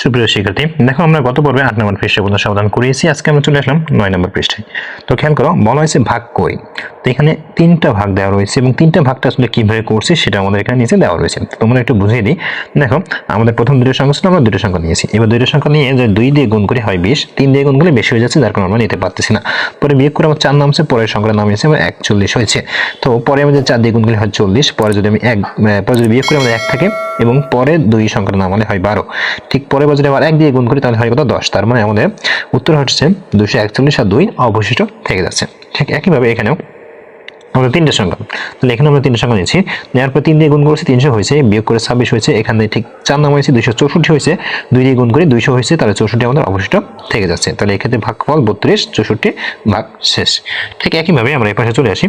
সুপ্রিয় শিক্ষার্থী, দেখো আমরা গত পর্বে আট নম্বর পৃষ্ঠে পর্যন্ত সমাধান করিয়েছি, আজকে আমরা চলে আসলাম নয় নম্বর পৃষ্ঠে। তো খেয়াল করো, বলা হয়েছে ভাগ করি তো এখানে তিনটা ভাগ দেওয়া রয়েছে এবং তিনটা ভাগটা আসলে কীভাবে করছি সেটা আমাদের এখানে নিচে দেওয়া রয়েছে। তোমরা একটু বুঝিয়ে দিই। দেখো, আমাদের প্রথম দুটো সংখ্যা ছিল, আমরা দুটো সংখ্যা নিয়েছি। এবার দুটো সংখ্যা নিয়ে যে দুই দিয়ে গুণ করে হয় বিশ, তিন দিয়ে গুণ করলে বেশি হয়ে যাচ্ছে, যার কারণে আমরা নিতে পারতেছি না। পরে বিয়োগ করে আমার চার নামছে পরের সংখ্যাটা নামিয়েছে আমার একচল্লিশ হয়েছে। তো পরে আমাদের চার দিয়ে গুণ করলে হয় চল্লিশ, পরে যদি আমি এক পরে যদি বিয়োগ করে, আমাদের এক থাকে এবং পরে দুই সংখ্যাটা নামালে হয় বারো। ঠিক পরে যদি আবার এক দিয়ে গুণ করি, তাহলে হয় কত দশ? তার মানে আমাদের উত্তর হচ্ছে দুশো একচল্লিশ আর দুই অবশিষ্ট থেকে যাচ্ছে। ঠিক একইভাবে এখানেও আমাদের তিনটে সংখ্যা তাহলে এখানে আমরা তিনটে সংখ্যা নিয়েছি। নেওয়ার পর তিন দিয়ে গুণ করেছি, তিনশো হয়েছে। বিয়োগ করে ছাব্বিশ হয়েছে। এখানে ঠিক চার নাম হয়েছে, দুইশো চৌষট্টি হয়েছে। দুই দিয়ে গুণ করে, দুইশো হয়েছে। তাহলে চৌষট্টি আমাদের অবশিষ্ট থেকে যাচ্ছে। তাহলে এক্ষেত্রে ভাগফল বত্রিশ, চৌষট্টি ভাগ শেষ। ঠিক একইভাবে আমরা এই পাশে চলে আসি।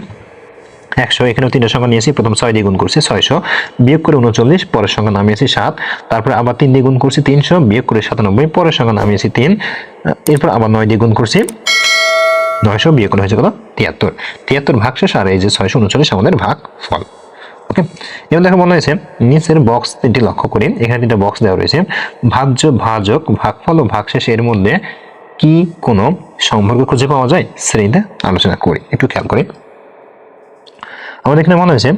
একশো, এখানেও তিনটে সংখ্যা নিয়েছি। প্রথম ছয় দিয়ে গুণ করছি, ছয়শো। বিয়োগ করে উনচল্লিশ, পরের সংখ্যা নামিয়েছি সাত। তারপর আবার তিন দিয়ে গুণ করছি তিনশো, বিয়োগ করে সাতানব্বই, পরের সংখ্যা নামিয়েছি তিন। এরপর আবার নয় দিয়ে গুণ করছি নয়শো, বিয়োগ করে হয়েছে কত? তিয়াত্তর। তিয়াত্তর ভাগ শেষ, আর এই যে ছয়শো উনচল্লিশ আমাদের ভাগ, ফল। ওকে? এবার দেখো মনে হয়েছে, নিচের বক্স তিনটি লক্ষ্য করি। এখানে তিনটা বক্স দেওয়া রয়েছে। ভাজ্য, ভাজক, ভাগফল ও ভাগশেষ এর মধ্যে কি কোনো সম্পর্ক খুঁজে পাওয়া যায়? শ্রেণীতে আলোচনা করি। একটু খেয়াল করি। আমাদের এখানে মনে হয়েছে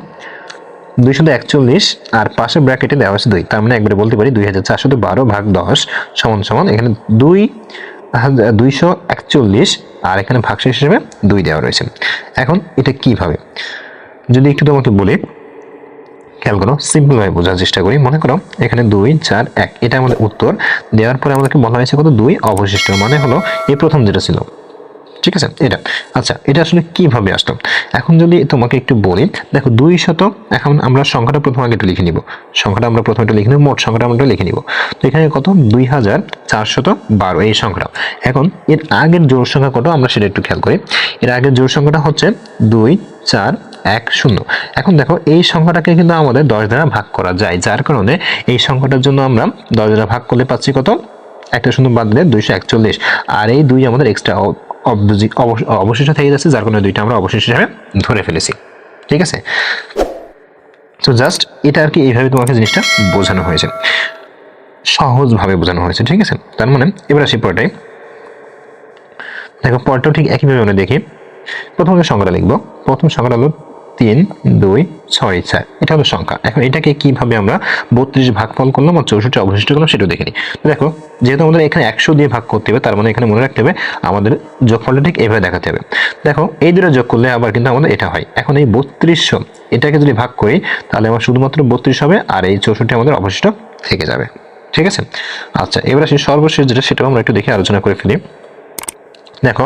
দুইশো একচল্লিশ আর পাশে ব্র্যাকেটে দেওয়া আছে দুই। তার মানে একবারে বলতে পারি দুই হাজার চারশো বারো ভাগ দশ সমান সমান এখানে দুই দুইশো একচল্লিশ আর এখানে ভাগশেষ হিসেবে দুই দেওয়া রয়েছে। এখন এটা কীভাবে? যদি একটু তোমাকে বলি, খেয়াল করো সিম্পলভাবে বোঝার চেষ্টা করি। মনে করো, এখানে দুই, চার, এক, এটা আমাদের উত্তর। দেওয়ার পরে আমাদেরকে বলা হয়েছে কত? দুই অবশিষ্ট। মানে হলো, এই প্রথম যেটা ছিল। ঠিক আছে? এটা। আচ্ছা এটা আসলে কীভাবে আসলো এখন যদি তোমাকে একটু বলি, দেখো দুই শত এখন আমরা সংখ্যাটা প্রথম আগে একটু লিখে নিব। সংখ্যাটা আমরা প্রথমে একটু লিখে নিব, মোট সংখ্যাটা আমরা লিখে নিব। তো এখানে কত? দুই হাজার চারশত বারো, এই সংখ্যাটা। এখন এর আগের জোর সংখ্যা কত? আমরা সেটা একটু খেয়াল করি। এর আগের জোর সংখ্যাটা হচ্ছে দুই, চার, এক, শূন্য। এখন দেখো, এই সংখ্যাটাকে কিন্তু আমাদের দশ দ্বারা ভাগ করা যায়। যার কারণে এই সংখ্যাটার জন্য আমরা দশ দ্বারা ভাগ করলে পাচ্ছি কত? একটা শূন্য বাদ দিলে দুইশো একচল্লিশ। আর এই দুই আমাদের এক্সট্রা অবশিষ্ট থেকে যাচ্ছে, যার কারণে দুইটা আমরা অবশিষ্ট হিসাবে ধরে ফেলেছি। ঠিক আছে? তো জাস্ট এটা আর কি এইভাবে তোমাকে জিনিসটা বোঝানো হয়েছে। সহজভাবে বোঝানো হয়েছে, ঠিক আছে? তার মানে এবার আসি পরটাই দেখো পরটাও ঠিক একইভাবে আমরা দেখি। প্রথমে সংখ্যাটা লিখব। প্রথম সংখ্যাটা হলো তিন, দুই, ছয়, চার। এটা হলো সংখ্যা। এখন এটাকে কীভাবে আমরা বত্রিশ ভাগফল করলাম আর চৌষট্টি অবশিষ্ট করলাম সেটাও দেখে নিই। দেখো, যেহেতু আমাদের এখানে একশো দিয়ে ভাগ করতে হবে, তার মানে এখানে মনে রাখতে হবে আমাদের যোগফলটা ঠিক এইভাবে দেখাতে হবে। দেখো, এই দুটো যোগ করলে আবার কিন্তু আমাদের এটা হয়। এখন এই বত্রিশশো এটাকে যদি ভাগ করি, তাহলে আমার শুধুমাত্র বত্রিশ হবে আর এই চৌষট্টি আমাদের অবশিষ্ট থেকে যাবে। ঠিক আছে? আচ্ছা এবার আসি সর্বশেষ যেটা, সেটাও আমরা একটু দেখে আলোচনা করে ফেলি। দেখো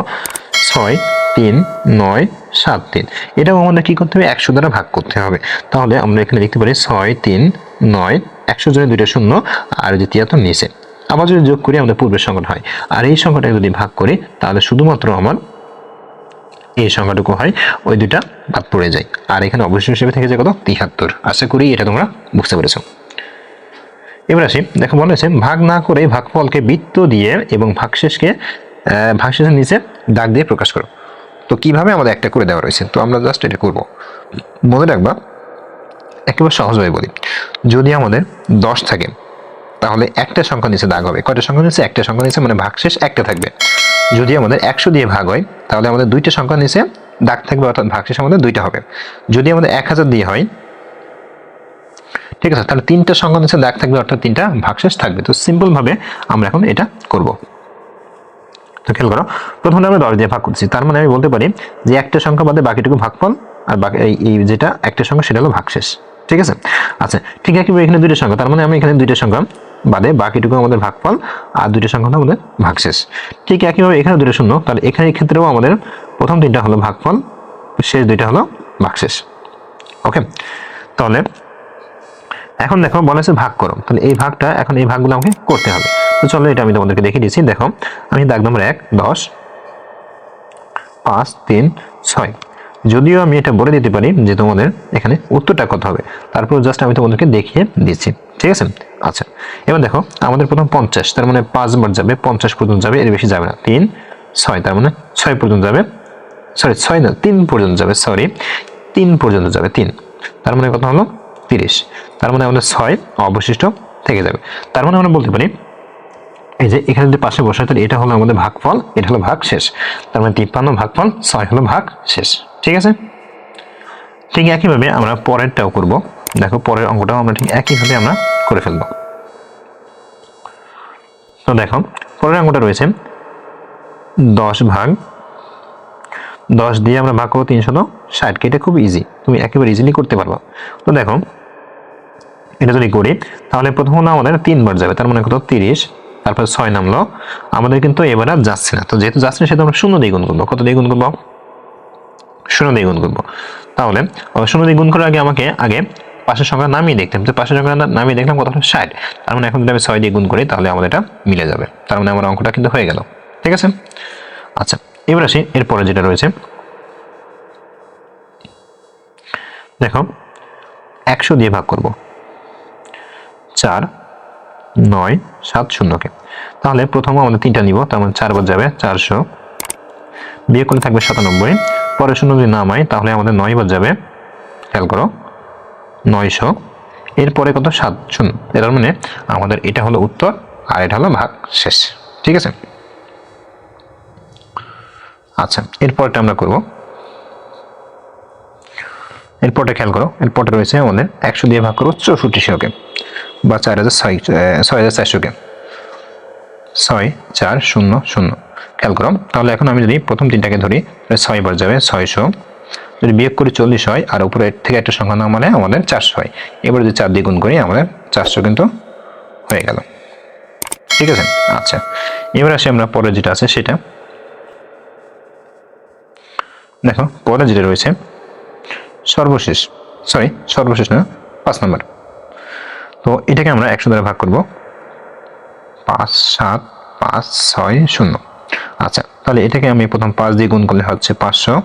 ছয়, তিন, নয়, সাত, তিন। এটাও আমাদের কি করতে হবে? একশো দ্বারা ভাগ করতে হবে। তাহলে আমরা এখানে লিখতে পারি ছয়, তিন, নয়, একশো জনে দুইটা শূন্য, আর যে তিয়াত্তর নিচে। আবার যদি যোগ করি, আমাদের পূর্বের সংখ্যাটা হয়। আর এই সংখ্যাটাকে যদি ভাগ করি, তাহলে শুধুমাত্র আমার এই সংখ্যাটুকু হয়, ওই দুইটা বাদ পড়ে যায়। আর এখানে অবশ্যই হিসেবে থেকে যায় কত? তিয়াত্তর। আশা করি এটা তোমরা বুঝতে পেরেছ। এবার আসি। দেখো হয়েছে ভাগ না করে ভাগফলকে বৃত্ত দিয়ে এবং ভাগশেষকে ভাগশেষের নিচে দাগ দিয়ে প্রকাশ করো। তো কীভাবে আমাদের একটা করে দেওয়া রয়েছে? তো আমরা জাস্ট এটা করব। মনে রাখবা, একেবারে সহজভাবে বলি, যদি আমাদের দশ থাকে, তাহলে একটা সংখ্যা নিচে দাগ হবে। কয়টা সংখ্যা নিচে? একটা সংখ্যা নিচে মানে ভাগশেষ একটা থাকবে। যদি আমাদের একশো দিয়ে ভাগ হয়, তাহলে আমাদের দুইটা সংখ্যা নিচে দাগ থাকবে, অর্থাৎ ভাগশেষ আমাদের দুইটা হবে। যদি আমাদের এক হাজার দিয়ে হয়, ঠিক আছে, তাহলে তিনটা সংখ্যা নিচে দাগ থাকবে, অর্থাৎ তিনটা ভাগশেষ থাকবে। তো সিম্পলভাবে আমরা এখন এটা করব। তো খেয়াল করো প্রথমে আমরা দশ দিয়ে ভাগ করছি। তার মানে আমি বলতে পারি যে একটা সংখ্যা বাদে বাকিটুকু ভাগফল আর বাকি এই যেটা একটা সংখ্যা সেটা হলো ভাগশেষ। ঠিক আছে? আচ্ছা ঠিক আছে এখানে দুইটা সংখ্যা, তার মানে আমি এখানে দুইটা সংখ্যা বাদে বাকিটুকু আমাদের ভাগফল আর দুইটা সংখ্যা হলো আমাদের ভাগশেষ। ঠিক একইভাবে এখানে দুটো শূন্য তাহলে এখানে ক্ষেত্রেও আমাদের প্রথম তিনটা হলো ভাগফল, শেষ দুইটা হলো ভাগশেষ। ওকে? তাহলে এখন দেখো বলা ভাগ করো। তাহলে এই ভাগটা এখন এই ভাগগুলো আমাকে করতে হবে। তো চলো এটা আমি তোমাদেরকে দেখিয়ে দিচ্ছি দেখো, আমি দাগ নম্বর এক, দশ, পাঁচ, তিন, ছয়। যদিও আমি এটা বলে দিতে পারি যে তোমাদের এখানে উত্তরটা কত হবে। তারপর জাস্ট আমি তোমাদেরকে দেখিয়ে দিচ্ছি। ঠিক আছে? আচ্ছা এবার দেখো, আমাদের প্রথম পঞ্চাশ, তার মানে পাঁচবার যাবে, পঞ্চাশ পর্যন্ত যাবে, এর বেশি যাবে না। তিন, ছয়, তার মানে ছয় পর্যন্ত যাবে সরি ছয় না, তিন পর্যন্ত যাবে সরি তিন পর্যন্ত যাবে, তিন। তার মানে কত হলো? তিরিশ। তার মানে আমাদের ছয় অবশিষ্ট থেকে যাবে। তার মানে আমরা বলতে পারি এই যে এখানে যদি পাশে বসে তাহলে এটা হলো আমাদের ভাগফল, এটা হলো ভাগ শেষ তার মানে তিপ্পান্ন ভাগফল, ছয় হলো ভাগ শেষ ঠিক আছে? ঠিক একইভাবে আমরা পরেরটাও করব। দেখো, পরের অঙ্কটাও আমরা ঠিক একইভাবে আমরা করে ফেলব। তো দেখো, পরের অঙ্কটা রয়েছে দশ ভাগ। দশ দিয়ে আমরা ভাগ করব তিনশত ষাটকে এটা খুব ইজি তুমি একেবারে ইজিলি করতে পারব। তো দেখো, এটা যদি করি, তাহলে প্রথম হলো আমাদের তিনবার যাবে, তার মানে কত? তিরিশ। তারপর ছয় নামলো। আমাদের কিন্তু এবার আর যাচ্ছে না। তো যেহেতু যাচ্ছে না, সেহেতু আমরা শূন্য দিয়ে গুণ করব। কত দিয়ে গুণ করব? শূন্য দিয়ে গুণ করব। তাহলে শূন্য দিয়ে গুণ করার আগে আমাকে আগে পাশের সংখ্যা নামিয়ে দেখতাম তো পাশের সংখ্যা নামিয়ে দেখলাম কত ষাট। তার মানে এখন যদি আমি ছয় দিয়ে গুণ করি, তাহলে আমাদের এটা মিলে যাবে। তার মানে আমার অঙ্কটা কিন্তু হয়ে গেল। ঠিক আছে? আচ্ছা এবার আসি এরপরে যেটা রয়েছে। দেখো, একশো দিয়ে ভাগ করব। চার নয়, সাত শূন্যকে। তাহলে প্রথম আমাদের তিনটা নিব, তার মানে চারবার যাবে চারশো। বিয়ে করলে থাকবে সাতানব্বই। পরে শূন্য যদি নামাই তাহলে আমাদের নয় বার যাবে, খেয়াল করো, নয়শো। এরপরে কত? সাত শূন্য। এর মানে আমাদের এটা হলো উত্তর আর এটা হলো ভাগ শেষ। ঠিক আছে? আচ্ছা এরপরটা আমরা করব। এরপরটা খেয়াল করো, এরপরটা রয়েছে আমাদের একশো দিয়ে ভাগ করব চৌষট্টিশোকে বা চার হাজার ছয় ছয় হাজার চারশোকে ছয়, চার, শূন্য শূন্য। খেয়াল করো। তাহলে এখন আমি যদি প্রথম তিনটাকে ধরি ছয় বার যাবে ছয়শো। যদি বিয়োগ করি চল্লিশ হয়, আর উপরে থেকে একটা সংখ্যা না মানে আমাদের চারশো হয়। এবার যদি চার দিয়ে গুণ করি, আমাদের চারশো কিন্তু হয়ে গেল। ঠিক আছে? আচ্ছা। এবার আসি আমরা পরে যেটা আছে, সেটা। দেখো পরে যেটা রয়েছে, সর্বশেষ। সরি, সর্বশেষ না, পাঁচ নম্বর। তো এটাকে আমরা একশো দ্বারা ভাগ করব। পাঁচ সাত পাঁচ ছয় শূন্য। আচ্ছা তাহলে এটাকে আমি প্রথম পাঁচ দিয়ে গুণ করলে হচ্ছে পাঁচশো।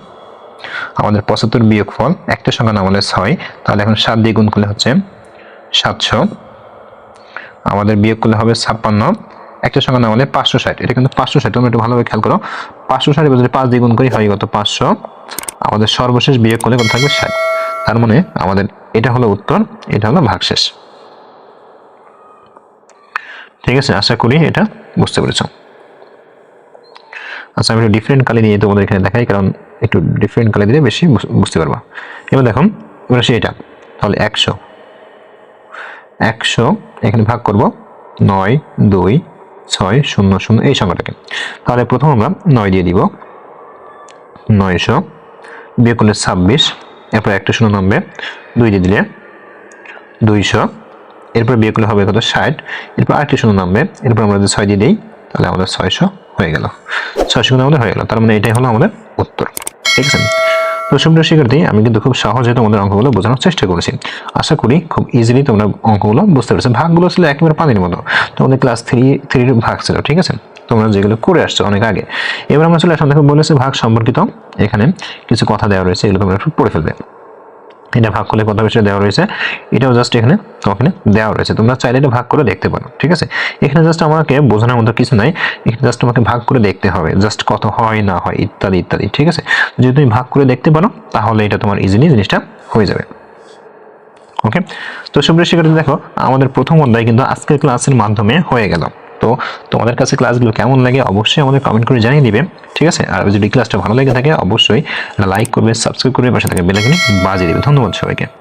আমাদের পঁচাত্তর বিয়োগ ফল একটা সংখ্যা না বলে ছয়। তাহলে এখন সাত দিয়ে গুণ করলে হচ্ছে সাতশো। আমাদের বিয়োগ করলে হবে ছাপ্পান্ন। একটা সংখ্যা না বলে পাঁচশো ষাট। এটা কিন্তু পাঁচশো ষাট, তোমরা একটু ভালোভাবে খেয়াল করো। পাঁচশো ষাট যদি পাঁচ দিয়ে গুণ করি হয় কত পাঁচশো। আমাদের সর্বশেষ বিয়োগ করলে কত থাকবে ষাট। তার মানে আমাদের এটা হলো উত্তর, এটা হলো ভাগশেষ। ঠিক আছে? আশা করি এটা বুঝতে পেরেছ। আচ্ছা আমি একটু ডিফারেন্ট কালি নিয়ে তোমাদের এখানে দেখাই, কারণ একটু ডিফারেন্ট কালি দিলে বেশি বুঝ- বুঝতে পারবা। এবার দেখো, এবার আসি এটা। তাহলে একশো। একশো, এখানে ভাগ করব। নয়, দুই, ছয়, শূন্য শূন্য, এই সংখ্যাটাকে। তাহলে প্রথম আমরা নয় দিয়ে দিব। নয়শো বিয়ে করলে ছাব্বিশ, এরপর একটা শূন্য নামবে। দুই দিয়ে দিলে দুইশো। এরপর বিয়ে করলে হবে কত? ষাট। এরপর আরেকটা শূন্য নামবে। এরপর আমরা যদি ছয় দিয়ে দিই, তাহলে আমাদের ছয়শো হয়ে গেল। ছয়শো কিন্তু আমাদের হয়ে গেল। তার মানে এটাই হলো আমাদের উত্তর। ঠিক আছে? তো সুপ্রিয় শিক্ষার্থী, আমি কিন্তু খুব সহজে তোমাদের অঙ্কগুলো বোঝানোর চেষ্টা করেছি। আশা করি খুব ইজিলি তোমরা অঙ্কগুলো বুঝতে পেরেছ। ভাগগুলো ছিল একেবারে পানির মতো। তোমাদের ক্লাস থ্রি থ্রির ভাগ ছিল, ঠিক আছে? তোমরা যেগুলো করে আসছো অনেক আগে। এবার আমরা চলে আসলাম দেখো বলেছে ভাগ সম্পর্কিত। এখানে কিছু কথা দেওয়া রয়েছে, এগুলো তোমরা একটু পড়ে ফেলবে। এটা ভাগ করলে কত বিষয় দেওয়া রয়েছে? এটাও জাস্ট এখানে ওখানে দেওয়া রয়েছে। তোমরা চাইলে এটা ভাগ করে দেখতে পারো, ঠিক আছে? এখানে জাস্ট আমাকে বোঝানোর মতো কিছু নাই। এখানে জাস্ট তোমাকে ভাগ করে দেখতে হবে জাস্ট কত হয়, না হয়, ইত্যাদি ইত্যাদি, ঠিক আছে? যদি তুমি ভাগ করে দেখতে পারো, তাহলে এটা তোমার ইজিলি জিনিসটা হয়ে যাবে। ওকে তো সুপ্রিয় শিক্ষার্থী, দেখো, আমাদের প্রথম অধ্যায় কিন্তু আজকের ক্লাসের মাধ্যমে হয়ে গেল। তো তোমাদের কাছে ক্লাসগুলো কেমন লাগে অবশ্যই আমাদের কমেন্ট করে জানিয়ে দিবে, ঠিক আছে? আর যদি ক্লাসটা ভালো লেগে থাকে, অবশ্যই লাইক করবে সাবস্ক্রাইব করবে, পাশে থাকে বেলাইকনে বাজিয়ে দিবে। ধন্যবাদ সবাইকে।